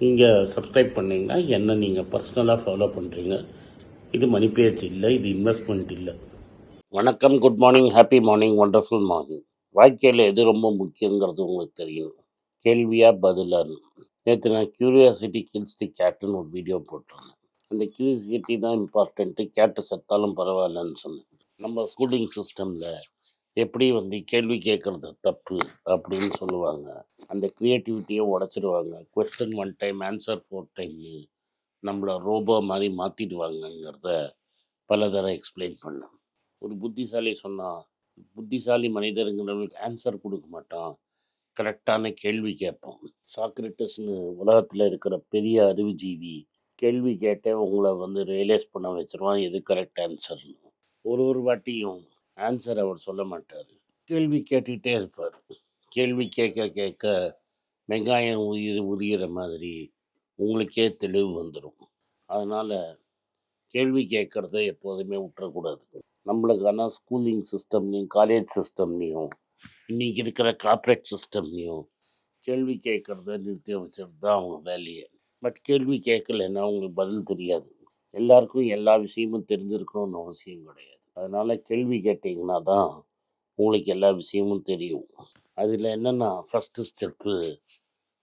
நீங்கள் சப்ஸ்கிரைப் பண்ணீங்கன்னா என்ன நீங்கள் பர்சனலாக ஃபாலோ பண்ணுறீங்க இது மணி பேச்சு இல்லை இது இன்வெஸ்ட்மெண்ட் இல்லை. வணக்கம் good morning happy morning wonderful morning வாழ்க்கையில் எது ரொம்ப முக்கியங்கிறது உங்களுக்கு தெரியும். கேள்வியாக பதிலான்னு நேற்று நான் கியூரியாசிட்டி கில்ஸ் தி கேட்டுன்னு ஒரு வீடியோ போட்டிருந்தேன். அந்த கியூரியாசிட்டி தான் இம்பார்ட்டண்ட்டு கேட்டு செத்தாலும் பரவாயில்லன்னு சொன்னேன். நம்ம ஸ்கூலிங் சிஸ்டமில் எப்படி வந்து கேள்வி கேட்குறது தப்பு அப்படின்னு சொல்லுவாங்க. அந்த க்ரியேட்டிவிட்டியை உடச்சிடுவாங்க question one time answer four டைம்னு நம்மளை ரோபோ மாதிரி மாற்றிடுவாங்கங்கிறத பல தடவை எக்ஸ்பிளைன் பண்ணேன். ஒரு புத்திசாலி சொன்னால் புத்திசாலி மனிதருங்கிறவங்களுக்கு ஆன்சர் கொடுக்க மாட்டான். கரெக்டான கேள்வி கேட்போம் சாக்ரட்டிஸ்னு உலகத்தில் இருக்கிற பெரிய அறிவுஜீவி கேள்வி கேட்டே உங்களை வந்து ரியலைஸ் பண்ண வச்சிருவான். எது கரெக்ட் ஆன்சர்னு ஒரு ஒரு வாட்டியும் ஆன்சர் அவர் சொல்ல மாட்டார். கேள்வி கேட்டுக்கிட்டே இருப்பார். கேள்வி கேட்க கேட்க வெங்காயம் உயிர் உரியிற மாதிரி உங்களுக்கே தெளிவு வந்துடும் அதனால் கேள்வி கேட்குறத எப்போதுமே விட்டுறக்கூடாது. நம்மளுக்கான ஸ்கூலிங் சிஸ்டம்லேயும் காலேஜ் சிஸ்டம்லேயும் இன்றைக்கி இருக்கிற கார்ப்பரேட் சிஸ்டம்லேயும் கேள்வி கேட்குறத நிறுத்தி வச்சுட்டு தான் அவங்க வேலையை. பட் கேள்வி கேட்கலன்னா அவங்களுக்கு பதில் தெரியாது. எல்லாருக்கும் எல்லா விஷயமும் தெரிஞ்சிருக்கணும்னு அவசியம் கிடையாது. அதனால் கேள்வி கேட்டிங்கன்னா தான் உங்களுக்கு எல்லா விஷயமும் தெரியும். அதில் என்னென்னா ஃபஸ்ட்டு ஸ்டெப்பு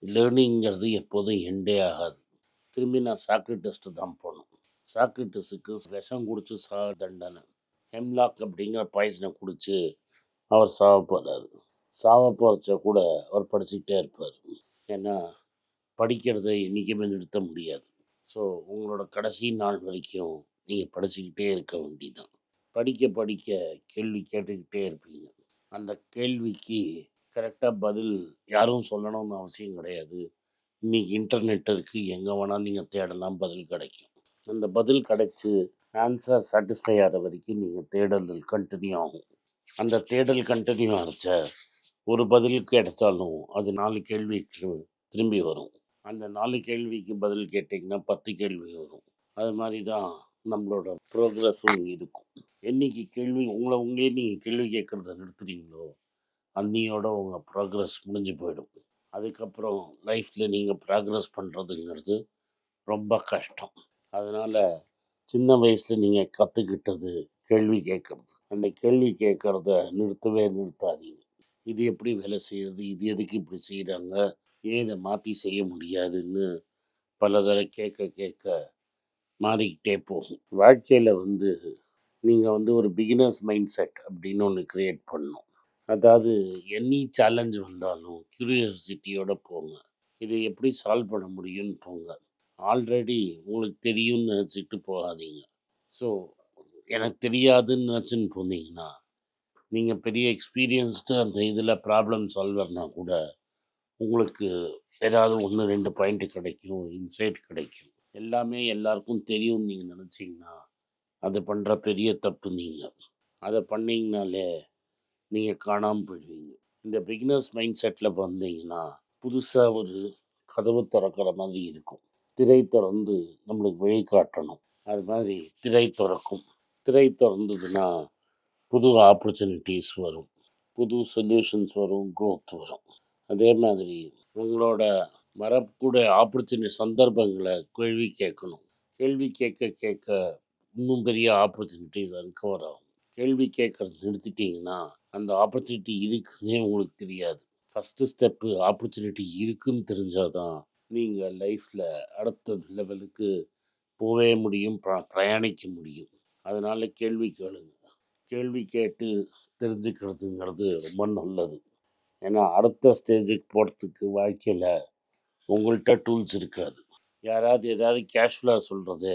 லேர்னிங்கிறது எப்போதும் எண்டே ஆகாது. திரும்பி நான் சாக்ரிட்டிஸ்ட்டு தான் போனோம் டெஸ்ட்டுக்கு விஷம் குடிச்சு சா தண்டனை. ஹெம்லாக் அப்படிங்கிற பாய்சனை குடித்து அவர் சாவ போகிறாரு சாவ போகிறச்ச கூட அவர் படிச்சுக்கிட்டே இருப்பார். ஏன்னா படிக்கிறத என்றைக்குமே நிறுத்த முடியாது. ஸோ உங்களோட கடைசி நாள் வரைக்கும் நீங்கள் படிச்சுக்கிட்டே இருக்க வேண்டிதான் படிக்க படிக்க கேள்வி கேட்டுக்கிட்டே இருப்பீங்க. அந்த கேள்விக்கு கரெக்டாக பதில் யாரும் சொல்லணும்னு அவசியம் கிடையாது. இன்னைக்கு இன்டர்நெட் இருக்குது எங்கே வேணால் நீங்கள் தேடலாம். பதில் கிடைக்கும். அந்த பதில் கிடைச்சி ஆன்சர் சாட்டிஸ்ஃபை ஆகிற வரைக்கும் நீங்கள் தேடல் கண்டினியூ ஆகும். அந்த தேடல் கண்டினியூ ஆகிச்ச ஒரு பதில் கிடைச்சாலும் அது நாலு கேள்விக்கு திரும்பி வரும். அந்த நாலு கேள்விக்கு பதில் கேட்டிங்கன்னா பத்து கேள்வி வரும். அது மாதிரி தான் நம்மளோட ப்ரோக்ரஸும் இருக்கும். என்னைக்கு கேள்வி உங்களை உங்களே நீங்கள் கேள்வி கேட்குறத நிறுத்துறீங்களோ அன்னியோட உங்கள் ப்ரோக்ரஸ் முடிஞ்சு போயிடும். அதுக்கப்புறம் லைஃப்பில் நீங்கள் ப்ராக்ரஸ் பண்ணுறதுங்கிறது ரொம்ப கஷ்டம். அதனால் சின்ன வயசில் நீங்கள் கற்றுக்கிட்டது கேள்வி கேட்குறது. அந்த கேள்வி கேட்குறத நிறுத்தவே நிறுத்தாதீங்க. இது எப்படி வேலை செய்கிறது இது எதுக்கு இப்படி செய்கிறாங்க ஏன் இதை மாற்றி செய்ய முடியாதுன்னு பல கேட்க கேட்க மாறிக்கிட்டே போகும். வாழ்க்கையில் வந்து நீங்கள் வந்து ஒரு பிகினர்ஸ் மைண்ட் செட் அப்படின்னு ஒன்று க்ரியேட் பண்ணணும் அதாவது எனி சேலஞ்ச் வந்தாலும் க்யூரியாசிட்டியோட போங்க. இதை எப்படி சால்வ் பண்ண முடியும்னு போங்க. ஆல்ரெடி உங்களுக்கு தெரியும்னு நினச்சிட்டு போகாதீங்க. ஸோ எனக்கு தெரியாதுன்னு நினச்சின்னு போனீங்கன்னா நீங்கள் பெரிய எக்ஸ்பீரியன்ஸ்டு அந்த இதில் ப்ராப்ளம் சால்வர்னால் கூட உங்களுக்கு ஏதாவது ஒன்று ரெண்டு பாயிண்ட்டு கிடைக்கும் இன்சைட் கிடைக்கும். எல்லாமே எல்லாருக்கும் தெரியும்னு நீங்கள் நினச்சிங்கன்னா அதை பண்ணுற பெரிய தப்பு நீங்கள் அதை பண்ணீங்கனாலே நீங்கள் காணாமல் போயிடுவீங்க. இந்த பிகினர்ஸ் மைண்ட் செட்டில் வந்தீங்கன்னா புதுசாக ஒரு கதவு திறக்கிற மாதிரி இருக்கும். திரை திறந்து நம்மளுக்கு வழிகாட்டணும் அது மாதிரி திரை திறக்கும். திரை திறந்ததுன்னா புது ஆப்பர்ச்சுனிட்டிஸ் வரும். புது சொல்யூஷன்ஸ் வரும் க்ரோத் வரும். அதே மாதிரி உங்களோட வரக்கூடிய ஆப்பர்ச்சுனிட்டி சந்தர்ப்பங்களை கேள்வி கேட்கணும். கேள்வி கேட்க கேட்க இன்னும் பெரிய ஆப்பர்ச்சுனிட்டிஸ் அன்கவர் ஆகும். கேள்வி கேட்கறது நிறுத்திட்டிங்கன்னா அந்த ஆப்பர்ச்சுனிட்டி இருக்குன்னே உங்களுக்கு தெரியாது. ஃபஸ்ட்டு ஸ்டெப்பு ஆப்பர்ச்சுனிட்டி இருக்குன்னு தெரிஞ்சால் தான் நீங்கள் லைஃப்பில் அடுத்த லெவலுக்கு போவே முடியும் பிரயாணிக்க முடியும். அதனால் கேள்வி கேளுங்க. கேள்வி கேட்டு தெரிஞ்சுக்கிறதுங்கிறது ரொம்ப நல்லது. ஏன்னா அடுத்த ஸ்டேஜுக்கு போகிறதுக்கு வாழ்க்கையில் உங்கள்கிட்ட டூல்ஸ் இருக்காது. யாராவது ஏதாவது கேஷுவலாக சொல்கிறது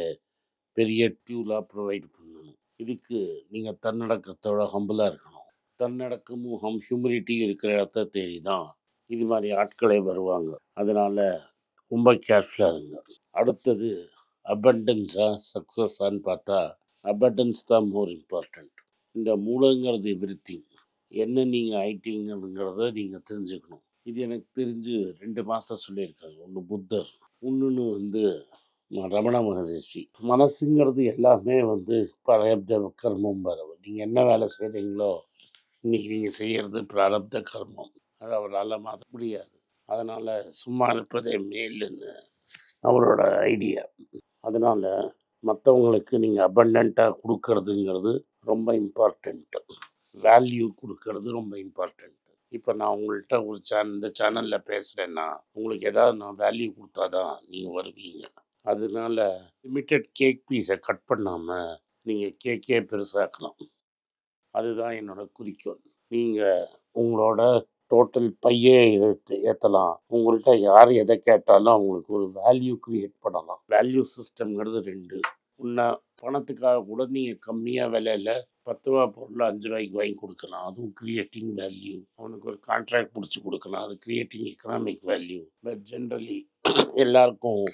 பெரிய டியூலாக ப்ரொவைட் பண்ணணும். இதுக்கு நீங்கள் தன்னடக்கத்தோட ஹம்பிளாக இருக்கணும். தன்னடக்கமும் ஹம் ஹியூமிலிட்டி இருக்கிற இடத்த தேடி தான் இது மாதிரி ஆட்களே வருவாங்க. அதனால் ரொம்ப கேர்ஃபுல்லாக இருங்க. அடுத்தது அபண்டன்ஸாக சக்ஸஸான்னு பார்த்தா அபண்டன்ஸ் தான் மோர் இம்பார்ட்டண்ட் இந்த மூலங்கிறது விருத்தி. என்ன நீங்கள் ஆயிட்டீங்கிறத நீங்கள் தெரிஞ்சுக்கணும். இது எனக்கு தெரிஞ்சு ரெண்டு மாதம் சொல்லியிருக்காங்க ஒன்று புத்தர் இன்னொன்று வந்து ரமண மகரிஷி. மனசுங்கிறது எல்லாமே வந்து பிராரப்த கர்மம் வரவு நீங்கள் என்ன வேலை செய்கிறீங்களோ இன்னைக்கு நீங்கள் செய்கிறது பிராரப்த கர்மம். அது அவரால் மாற்ற முடியாது. அதனால் சும்மா இருப்பதே மேலுன்னு அவரோட ஐடியா. அதனால் மற்றவங்களுக்கு நீங்கள் அபண்டண்ட்டாக கொடுக்கறதுங்கிறது ரொம்ப இம்பார்ட்டண்ட்டு வேல்யூ கொடுக்கறது ரொம்ப இம்பார்ட்டண்ட் இப்போ நான் உங்கள்கிட்ட ஒரு சேனல் இந்த சேனலில் பேசுகிறேன்னா உங்களுக்கு ஏதாவது நான் வேல்யூ கொடுத்தா தான் நீங்கள் வருவீங்க. அதனால லிமிட்டட் கேக் பீஸை கட் பண்ணாமல் நீங்கள் கேக்கே பெருசாக்கலாம். அதுதான் என்னோட குறிக்கோள். நீங்கள் உங்களோட டோட்டல் பையே எடுத்து ஏற்றலாம் உங்கள்கிட்ட யார் எதை கேட்டாலும் அவங்களுக்கு ஒரு வேல்யூ க்ரியேட் பண்ணலாம். வேல்யூ சிஸ்டம்ங்கிறது ரெண்டு. உன்ன பணத்துக்காக கூட நீங்கள் கம்மியாக விலையில் பத்து ரூபா பொருள் அஞ்சு ரூபாய்க்கு வாங்கி கொடுக்கலாம். அதுவும் கிரியேட்டிங் வேல்யூ அவனுக்கு ஒரு கான்ட்ராக்ட் பிடிச்சி கொடுக்கலாம். அது creating economic value but generally எல்லாருக்கும்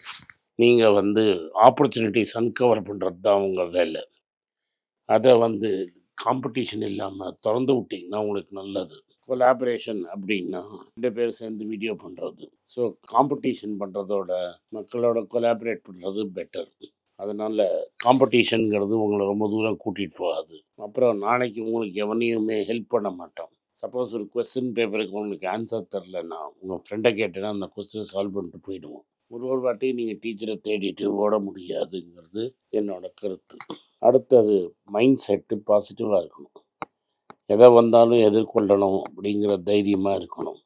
நீங்கள் வந்து ஆப்பர்ச்சுனிட்டிஸ் அன்கவர் பண்ணுறது தான் உங்கள் வேலை. அதை வந்து காம்படிஷன் இல்லாமல் திறந்து விட்டிங்கன்னா உங்களுக்கு நல்லது. கொலாபரேஷன் அப்படின்னா ரெண்டு பேர் சேர்ந்து வீடியோ பண்ணுறது ஸோ காம்படிஷன் பண்ணுறதோட மக்களோட கொலாபரேட் பண்ணுறது பெட்டர் அதனால் காம்படிஷனுங்கிறது உங்களை ரொம்ப தூரம் கூட்டிகிட்டு போகாது. அப்புறம் நாளைக்கு உங்களுக்கு எவனையுமே ஹெல்ப் பண்ண மாட்டோம். சப்போஸ் ஒரு கொஸ்டின் பேப்பருக்கு உங்களுக்கு ஆன்சர் தெரிலன்னா உங்கள் ஃப்ரெண்டை கேட்டேன்னா அந்த கொஸ்டினை சால்வ் பண்ணிட்டு போயிடுவோம். ஒரு ஒரு வாட்டி நீங்கள் டீச்சரை தேடிட்டு ஓட முடியாதுங்கிறது என்னோட கருத்து. அடுத்தது மைண்ட் செட்டு பாசிட்டிவாக இருக்கணும். எதை வந்தாலும் எதிர்கொள்ளணும் அப்படிங்கிற தைரியமாக இருக்கணும்.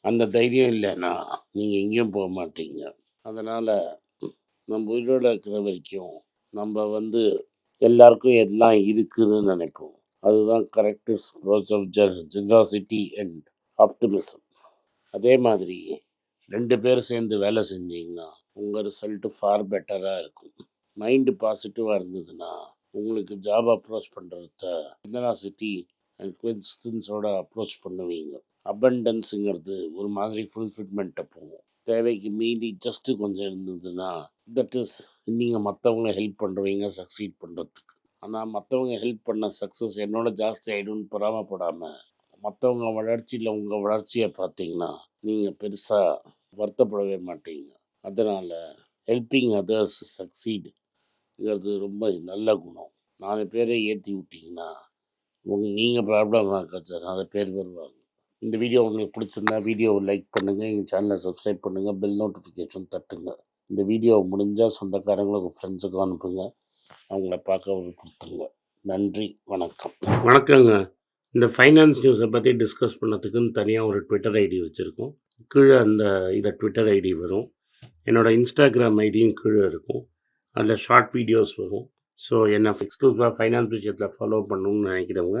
அந்த தைரியம் இல்லைன்னா நீங்கள் எங்கேயும் போக மாட்டீங்க. அதனால் நம்ம உயிரோட இருக்கிற வரைக்கும் நம்ம வந்து எல்லாருக்கும் எல்லாம் இருக்குதுன்னு நினைப்போம் அதுதான் correct is approach of generosity and optimism அதே மாதிரி ரெண்டு பேர் சேர்ந்து வேலை செஞ்சீங்கன்னா உங்கள் ரிசல்ட்டு ஃபார் பெட்டராக இருக்கும். மைண்டு பாசிட்டிவாக இருந்ததுன்னா உங்களுக்கு ஜாப் அப்ரோச் பண்ணுறத ஜெனராசிட்டி அண்ட் குவின்ஸ்டன்ஸோட அப்ரோச் பண்ணுவீங்க. அபண்டன்ஸுங்கிறது ஒரு மாதிரி ஃபுல்ஃபில்மெண்ட்டை போகும். தேவைக்கு மீறி ஜஸ்ட்டு கொஞ்சம் இருந்ததுன்னா தட் இஸ் நீங்கள் மற்றவங்கள ஹெல்ப் பண்ணுறவங்க சக்சீட் பண்ணுறதுக்கு ஆனால் மற்றவங்க ஹெல்ப் பண்ண சக்ஸஸ் என்னோட ஜாஸ்தி ஆகிடும்னு பொறாமப்படாமல் மற்றவங்க வளர்ச்சியில் உங்கள் வளர்ச்சியை பார்த்தீங்கன்னா நீங்கள் பெருசாக வருத்தப்படவே மாட்டீங்க. அதனால் ஹெல்பிங் அதர்ஸ் சக்சீடுங்கிறது ரொம்ப நல்ல குணம். நாலு பேரை ஏற்றி விட்டிங்கன்னா உங்க நீங்கள் ப்ராப்ளம் ஆக்காச்சு நாலு பேர் வருவாங்க. இந்த வீடியோ உங்களுக்கு பிடிச்சிருந்தா வீடியோவை லைக் பண்ணுங்கள் எங்கள் சேனலை சப்ஸ்கிரைப் பண்ணுங்கள் பெல் நோட்டிஃபிகேஷன் தட்டுங்க. இந்த வீடியோ முடிஞ்சால் சொந்தக்காரங்களுக்கு ஃப்ரெண்ட்ஸுக்கும் அனுப்புங்க. அவங்கள பார்க்க ஒரு கொடுத்துருங்க. நன்றி வணக்கம். வணக்கங்க. இந்த ஃபைனான்ஸ் நியூஸை பற்றி டிஸ்கஸ் பண்ணதுக்குன்னு தனியாக ஒரு ட்விட்டர் ஐடி வச்சுருக்கோம். கீழே அந்த இதை ட்விட்டர் ஐடி வரும். என்னோடய இன்ஸ்டாகிராம் ஐடியும் கீழே இருக்கும். அதில் ஷார்ட் வீடியோஸ் வரும். ஸோ என்னை எக்ஸ்க்ளூசிவாக ஃபைனான்ஸ் விஷயத்தில் ஃபாலோ பண்ணணும்னு நினைக்கிறவங்க